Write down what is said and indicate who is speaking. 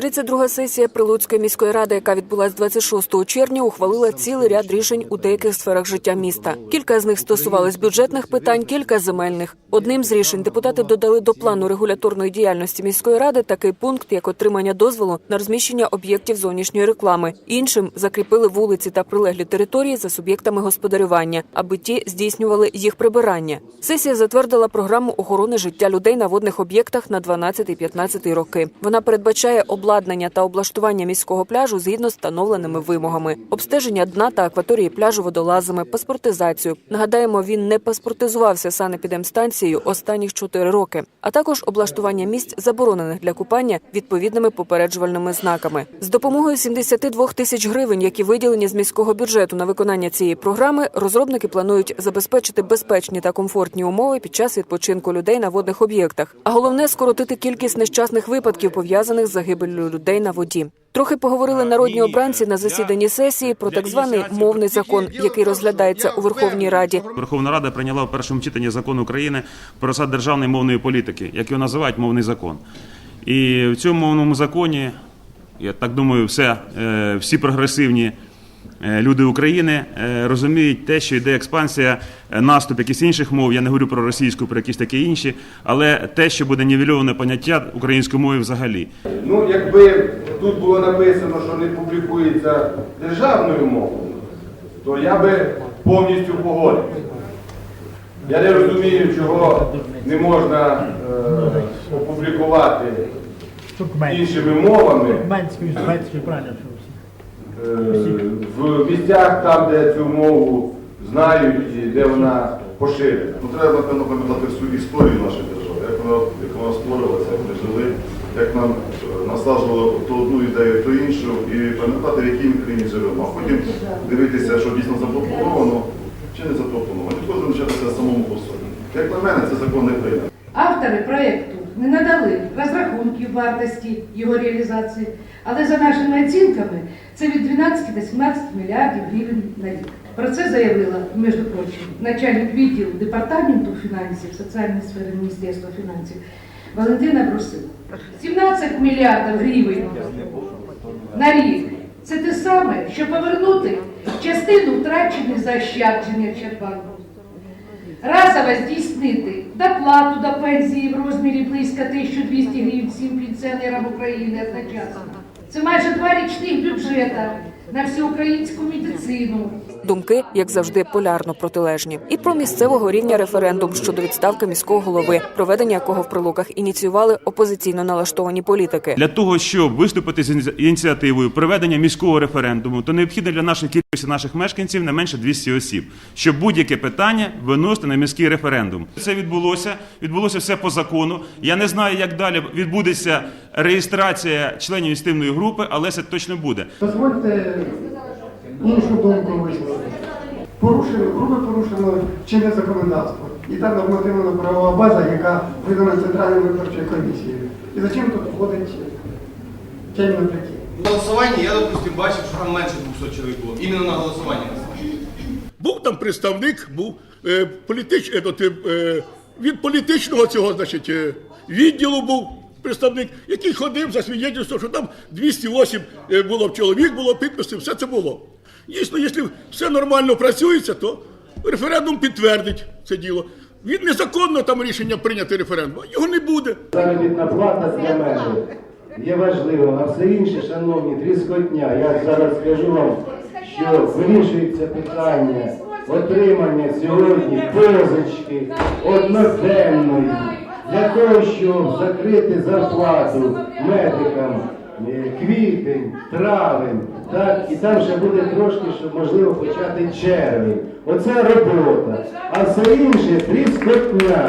Speaker 1: 32-га сесія Прилуцької міської ради, яка відбулась 26 червня, ухвалила цілий ряд рішень у деяких сферах життя міста. Кілька з них стосувались бюджетних питань, кілька земельних. Одним з рішень депутати додали до плану регуляторної діяльності міської ради такий пункт, як отримання дозволу на розміщення об'єктів зовнішньої реклами. Іншим закріпили вулиці та прилеглі території за суб'єктами господарювання, аби ті здійснювали їх прибирання. Сесія затвердила програму охорони життя людей на водних об'єктах на 12-15 роки. Вона передбачає обладнання та облаштування міського пляжу згідно з встановленими вимогами, обстеження дна та акваторії пляжу водолазами, паспортизацію. Нагадаємо, він не паспортизувався санепідемстанцією останніх 4 роки, а також облаштування місць заборонених для купання відповідними попереджувальними знаками. З допомогою 72 тисяч гривень, які виділені з міського бюджету на виконання цієї програми, розробники планують забезпечити безпечні та комфортні умови під час відпочинку людей на водних об'єктах. А головне скоротити кількість нещасних випадків, пов'язаних з загибеллю людей на воді. Трохи поговорили народні обранці на засіданні сесії про так званий мовний закон, який розглядається у Верховній Раді.
Speaker 2: Верховна Рада прийняла в першому читанні закон України про засад державної мовної політики, як його називають мовний закон. І в цьому мовному законі, я так думаю, все, е, всі прогресивні люди України е, розуміють те, що йде експансія, е, наступ якихось інших мов. Я не говорю про російську, про якісь такі інші, але те, що буде нівельоване поняття української мови взагалі.
Speaker 3: Ну, якби тут було написано, що не публікується державною мовою, то я би повністю погодився. Я не розумію, чого не можна е, опублікувати іншими мовами
Speaker 4: Туркменською, правильно,
Speaker 3: е, в місцях там, де цю мову знають і де вона поширена.
Speaker 5: Ну, треба, напевно, пам'ятати всю історію нашої держави, як вона, як вона створювалася, як ми жили, як нам е, насаджували то одну ідею, то іншу, і пам'ятати, в якій ми країні живемо. А потім дивитися, що дійсно запропоновано чи не запропоновано. Кожен вчитися самому по собі. Як на мене, це закон не прийде.
Speaker 6: Автори проєкту не надали розрахунків вартості його реалізації, але за нашими оцінками це від 12 до 17 мільярдів гривень на рік. Про це заявила, між прочим, начальник відділу департаменту фінансів соціальної сфери Міністерства фінансів Валентина Брусила. 17 мільярдів гривень на рік. Це те саме, що повернути частину втрачених заощаджень Ощадбанку. Разово здійснити доплату до пенсії в розмірі близько 1200 гривень всім пенсіонерам України одночасно. Це майже два річних бюджета на всеукраїнську медицину.
Speaker 1: Думки, як завжди, полярно протилежні. І про місцевого рівня референдум щодо відставки міського голови, проведення якого в прилуках ініціювали опозиційно налаштовані політики.
Speaker 2: Для того, щоб виступити з ініціативою проведення міського референдуму, то необхідно для нашої кількості наших мешканців не менше 200 осіб, щоб будь-яке питання виносити на міський референдум. Це відбулося. Відбулося все по закону. Я не знаю, як далі відбудеться реєстрація членів ініціативної групи, але це точно буде.
Speaker 7: Дозвольте іншу думку висловити. Порушено, грубо порушено чинне законодавство. І та нормативна правова база, яка видана Центральною виборчою комісією. І зачем тут входить тень на такі?
Speaker 8: На голосуванні я, допустим, бачив, що там менше 200 чоловік було. Іменно на голосуванні.
Speaker 9: Був там представник, був е, політич, е, от, е, від політичного цього, значить, е, відділу був представник, який ходив за свідченням, що там 208 е, було чоловік, було підписів, все це було. Дійсно, якщо все нормально працюється, то референдум підтвердить це діло. Він незаконно там рішення прийняти референдум, його не буде.
Speaker 10: Заробітна плата для мене є важливо, а все інше, шановні, тріскотня. Я зараз скажу вам, що вирішується питання отримання сьогодні позички одноденної для того, щоб закрити зарплату медикам квітень, травень, так, і там ще буде трошки, щоб можливо почати червень. Оце робота. А все інше тріскотня.